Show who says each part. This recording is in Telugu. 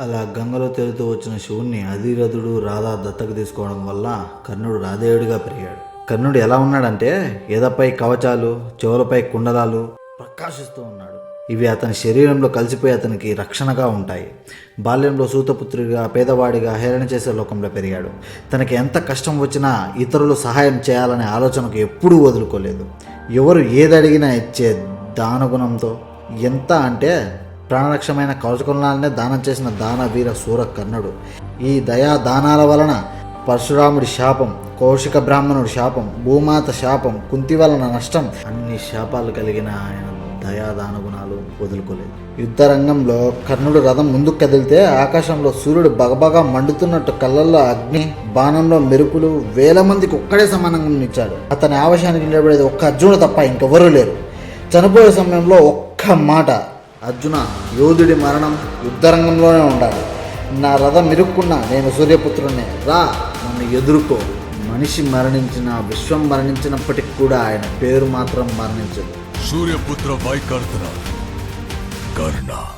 Speaker 1: అలా గంగలో తేలుతూ వచ్చిన శివుణ్ణి అధిరథుడు రాధా దత్తకు తీసుకోవడం వల్ల కర్ణుడు రాధేయుడిగా పెరిగాడు. కర్ణుడు ఎలా ఉన్నాడంటే ఎదపై కవచాలు చెవులపై కుండలాలు ప్రకాశిస్తూ ఉన్నాడు. ఇవి అతని శరీరంలో కలిసిపోయి అతనికి రక్షణగా ఉంటాయి. బాల్యంలో సూతపుత్రుడిగా పేదవాడిగా హేళన చేసే లోకంలో పెరిగాడు. తనకి ఎంత కష్టం వచ్చినా ఇతరులు సహాయం చేయాలనే ఆలోచనకు ఎప్పుడూ వదులుకోలేదు. ఎవరు ఏది అడిగినా ఇచ్చే దానగుణంతో ఎంత అంటే ప్రాణలక్ష్యమైన కవచకులాలనే దానం చేసిన దానవీర సూర కర్ణుడు ఈ దయా దానాల వలన పరశురాముడి శాపం కౌశిక బ్రాహ్మణుడి శాపం భూమాత శాపం కుంతి వలన నష్టం అన్ని శాపాలు కలిగిన ఆయన దయాదాన గుణాలు వదులుకోలేదు. యుద్ధ రంగంలో కర్ణుడు రథం ముందుకు కదిలితే ఆకాశంలో సూర్యుడు బగబగా మండుతున్నట్టు కళ్ళల్లో అగ్ని బాణంలో మెరుపులు వేల మందికి ఒక్కడే సమానంగా నిచ్చాడు అతని ఆవశానికి నిలబడేది ఒక్క అర్జునుడు తప్ప ఇంకెవరూ లేరు. చనిపోయే సమయంలో ఒక్క మాట అర్జున యోధుడి మరణం యుద్ధరంగంలోనే ఉండాలి. నా రథం ఇరుక్కున్నా నేను సూర్యపుత్రుడినే రా నన్ను ఎదుర్కో. మనిషి మరణించిన విశ్వం మరణించినప్పటికి కూడా ఆయన పేరు మాత్రం మరణించదు.
Speaker 2: సూర్యపుత్ర వైకర్తన కర్ణ.